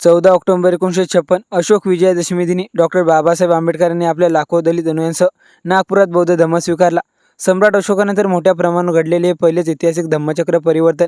चौदा ऑक्टोबर एकोणीसशे छप्पन अशोक विजयादशमी दिनी डॉक्टर बाबासाहेब आंबेडकरांनी आपल्या लाखो दलित अनुयांसह नागपुरात बौद्ध धम्म स्वीकारला. सम्राट अशोकानंतर मोठ्या प्रमाणावर घडलेले हे पहिलेच ऐतिहासिक धम्मचक्र परिवर्तन.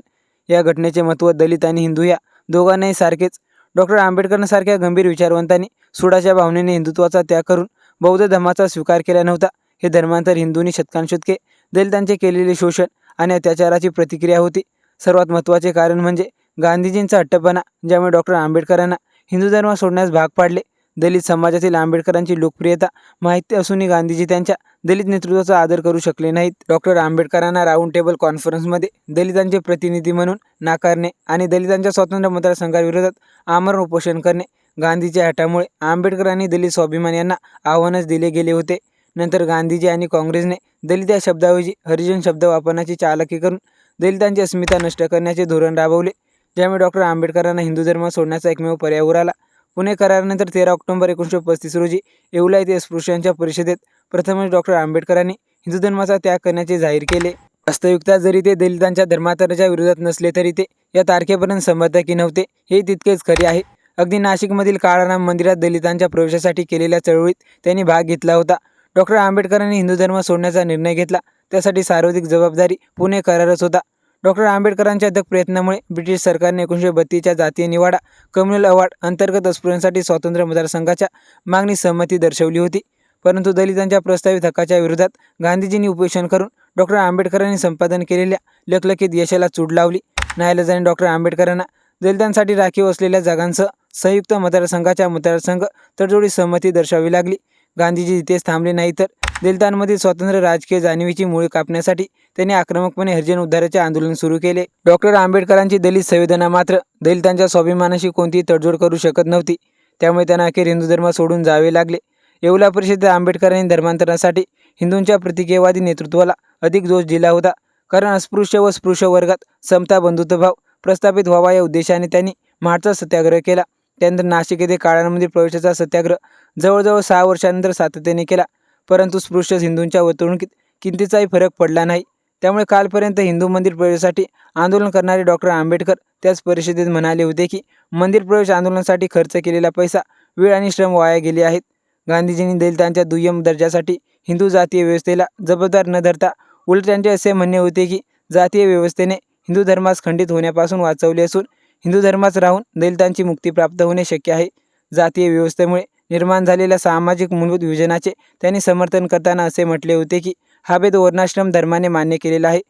या घटनेचे महत्त्व दलित आणि हिंदू या दोघांनाही सारखेच. डॉक्टर आंबेडकरांसारख्या गंभीर विचारवंतांनी सुडाच्या भावनेने हिंदुत्वाचा त्याग करून बौद्ध धर्माचा स्वीकार केला नव्हता. हे धर्मांतर हिंदूंनी शतकांशतके दलितांचे केलेले शोषण आणि अत्याचाराची प्रतिक्रिया होती. सर्वात महत्त्वाचे कारण म्हणजे गांधीजींचा हट्टपणा ज्यामुळे डॉक्टर आंबेडकरांना हिंदू धर्म सोडण्यास भाग पाडले. दलित समाजातील आंबेडकरांची लोकप्रियता माहिती असूनही गांधीजी त्यांच्या दलित नेतृत्वाचा आदर करू शकले नाहीत. डॉक्टर आंबेडकरांना राऊंड टेबल कॉन्फरन्समध्ये दलितांचे प्रतिनिधी म्हणून नाकारणे आणि दलितांच्या स्वातंत्र्य मतदारसंघाविरोधात आमरण उपोषण करणे गांधीच्या हटामुळे आंबेडकर आणि दलित स्वाभिमान यांना आव्हानच दिले गेले होते. नंतर गांधीजी आणि काँग्रेसने दलित या शब्दाऐवजी हरिजन शब्द वापरण्याची चालकी करून दलितांची अस्मिता नष्ट करण्याचे धोरण राबवले. ज्यामुळे डॉक्टर आंबेडकरांना हिंदू धर्म सोडण्याचा एकमेव पर्याय उराला. पुणे करारानंतर तेरा ऑक्टोबर एकोणीसशे पस्तीस रोजी येवला येथे स्पृश्यांच्या परिषदेत प्रथमच डॉक्टर आंबेडकरांनी हिंदू धर्माचा त्याग करण्याचे जाहीर केले. वास्तविकता जरी ते दलितांच्या धर्मांतराच्या विरोधात नसले तरी ते या तारखेपर्यंत समर्थकी नव्हते हे तितकेच खरे आहे. अगदी नाशिकमधील काळाराम मंदिरात दलितांच्या प्रवेशासाठी केलेल्या चळवळीत त्यांनी भाग घेतला होता. डॉक्टर आंबेडकरांनी हिंदू धर्म सोडण्याचा निर्णय घेतला त्यासाठी सर्वाधिक जबाबदारी पुणे करारच होता. डॉक्टर आंबेडकरांच्या अथक प्रयत्नामुळे ब्रिटिश सरकारने एकोणीसशे बत्तीसच्या जातीय निवाडा कम्युनल अवॉर्ड अंतर्गत अस्पृश्यांसाठी स्वातंत्र्य मतदारसंघाच्या मागणी सहमती दर्शवली होती. परंतु दलितांच्या प्रस्तावित हक्काच्या विरोधात गांधीजींनी उपोषण करून डॉक्टर आंबेडकरांनी संपादन केलेल्या लखलखीत यशाला चूड लावली. न्यायालयाने डॉक्टर आंबेडकरांना दलितांसाठी राखीव असलेल्या जागांसह संयुक्त मतदारसंघाच्या मतदारसंघ तडजोडी सहमती दर्शवावी लागली. गांधीजी इथेच थांबले नाही तर दलितांमधील स्वतंत्र राजकीय जाणीवीची मुळे कापण्यासाठी त्यांनी आक्रमकपणे हरिजन उद्धाराचे आंदोलन सुरू केले. डॉक्टर आंबेडकरांची दलित संवेदना मात्र दलितांच्या स्वाभिमानाशी कोणतीही तडजोड करू शकत नव्हती. त्यामुळे त्यांना अखेर हिंदू धर्म सोडून जावे लागले. येवला परिषदेत आंबेडकरांनी धर्मांतरासाठी हिंदूंच्या प्रतिकेवादी नेतृत्वाला अधिक जोश दिला होता. कारण अस्पृश्य व स्पृश्य वर्गात समता बंधुत्वभाव प्रस्थापित व्हावा या उद्देशाने त्यांनी महाडचा सत्याग्रह केला. त्यानंतर नाशिक येथे काळांमध्ये प्रवेशाचा सत्याग्रह जवळजवळ सहा वर्षानंतर सातत्याने केला. परंतु स्पृश्य हिंदूंच्या वर्तणुकीत किंमतीचाही फरक पडला नाही. त्यामुळे कालपर्यंत हिंदू मंदिर प्रवेशासाठी आंदोलन करणारे डॉक्टर आंबेडकर त्याच परिषदेत म्हणाले होते की मंदिर प्रवेश आंदोलनासाठी खर्च केलेला पैसा वेळ आणि श्रम वाया गेले आहेत. गांधीजींनी दलितांच्या दुय्यम दर्जासाठी हिंदू जातीय व्यवस्थेला जबाबदार न धरता उलट त्यांचे असे म्हणणे होते की जातीय व्यवस्थेने हिंदू धर्मास खंडित होण्यापासून वाचवले असून हिंदू धर्माच राहून दलितांची मुक्ती प्राप्त होणे शक्य आहे. जातीय व्यवस्थेमुळे निर्माण झालेल्या सामाजिक मूलभूत विजनाचे त्यांनी समर्थन करताना असे म्हटले होते की हा भेद वर्णाश्रम धर्माने मान्य केलेला आहे.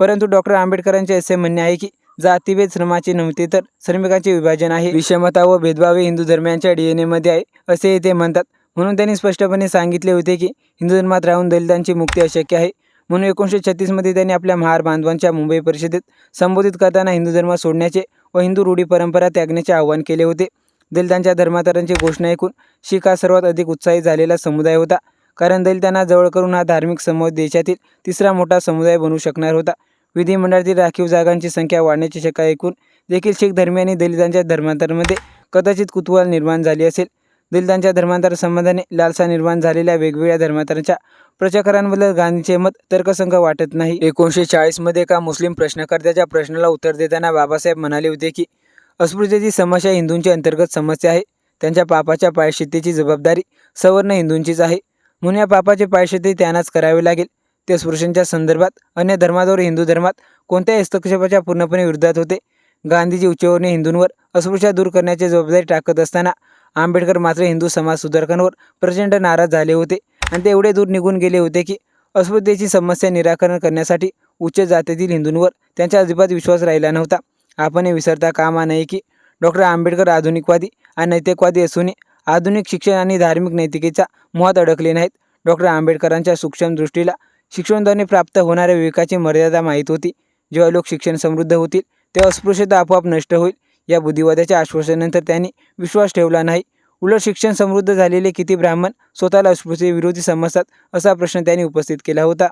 परंतु डॉक्टर आंबेडकरांचे असे म्हणणे आहे की जातीभेद श्रमाचे नव्हते तर श्रमिकांचे विभाजन आहे. विषमता व भेदभाव हे हिंदू धर्मियांच्या डी एन एमध्ये आहे असे ते म्हणतात. म्हणून त्यांनी स्पष्टपणे सांगितले होते की हिंदू धर्मात राहून दलितांची मुक्ती अशक्य आहे. म्हणून एकोणीसशे छत्तीसमध्ये त्यांनी आपल्या महार बांधवांच्या मुंबई परिषदेत संबोधित करताना हिंदू धर्म सोडण्याचे व हिंदू रूढी परंपरा त्यागण्याचे आवाहन केले होते. दलितांच्या धर्मांतरांची घोषणा ऐकून शीख हा सर्वात अधिक उत्साही झालेला समुदाय होता. कारण दलितांना जवळ करून हा धार्मिक समूह देशातील तिसरा मोठा समुदाय बनू शकणार होता. विधिमंडळातील राखीव जागांची संख्या वाढण्याची शक्यता ऐकून देखील शीख धर्मियांनी दलितांच्या धर्मांतरामध्ये कदाचित कुतूहल निर्माण झाली असेल. दलितांच्या धर्मांतर संबंधाने लालसा निर्माण झालेल्या वेगवेगळ्या धर्मांतरांच्या प्रचारांबद्दल गांधीचे मत तर्कसंग वाटत नाही. एकोणीसशे चाळीसमध्ये एका मुस्लिम प्रश्नकर्त्याच्या प्रश्नाला उत्तर देताना बाबासाहेब म्हणाले होते की अस्पृश्यतेची समस्या हिंदूंची अंतर्गत समस्या आहे. त्यांच्या पापाच्या पायशितेची जबाबदारी सवर्ण हिंदूंचीच आहे. म्हणून या पापाचे पायशिते त्यांनाच करावे लागेल. ते स्पृश्यांच्या संदर्भात अन्य धर्माद्वारे हिंदू धर्मात कोणत्याही हस्तक्षेपाच्या पूर्णपणे विरोधात होते. गांधीजी उच्चवर्णीय हिंदूंवर अस्पृश्या दूर करण्याची जबाबदारी टाकत असताना आंबेडकर मात्र हिंदू समाज सुधारकांवर प्रचंड नाराज झाले होते. आणि ते एवढे दूर निघून गेले होते की अस्पृश्यतेची समस्या निराकरण करण्यासाठी उच्च जातीतील हिंदूंवर त्यांचा अजिबात विश्वास राहिला नव्हता. आपण हे विसरता कामा नये की डॉक्टर आंबेडकर आधुनिकवादी आणि नैतिकवादी असूनही आधुनिक शिक्षण आणि धार्मिक नैतिकेच्या मुहात अडकले नाहीत. डॉक्टर आंबेडकरांच्या सूक्ष्म दृष्टीला शिक्षणद्वारे प्राप्त होणाऱ्या विवेकाची मर्यादा माहीत होती. जेव्हा लोक शिक्षण समृद्ध होतील तेव्हा अस्पृश्यता आपोआप नष्ट होईल. या बुद्धिवादाच्या आश्वासनानंतर त्यांनी विश्वास ठेवला नाही. उलट शिक्षण समृद्ध झालेले किती ब्राह्मण स्वतःला अस्पृश्य विरोधी समजतात असा प्रश्न त्यांनी उपस्थित केला होता.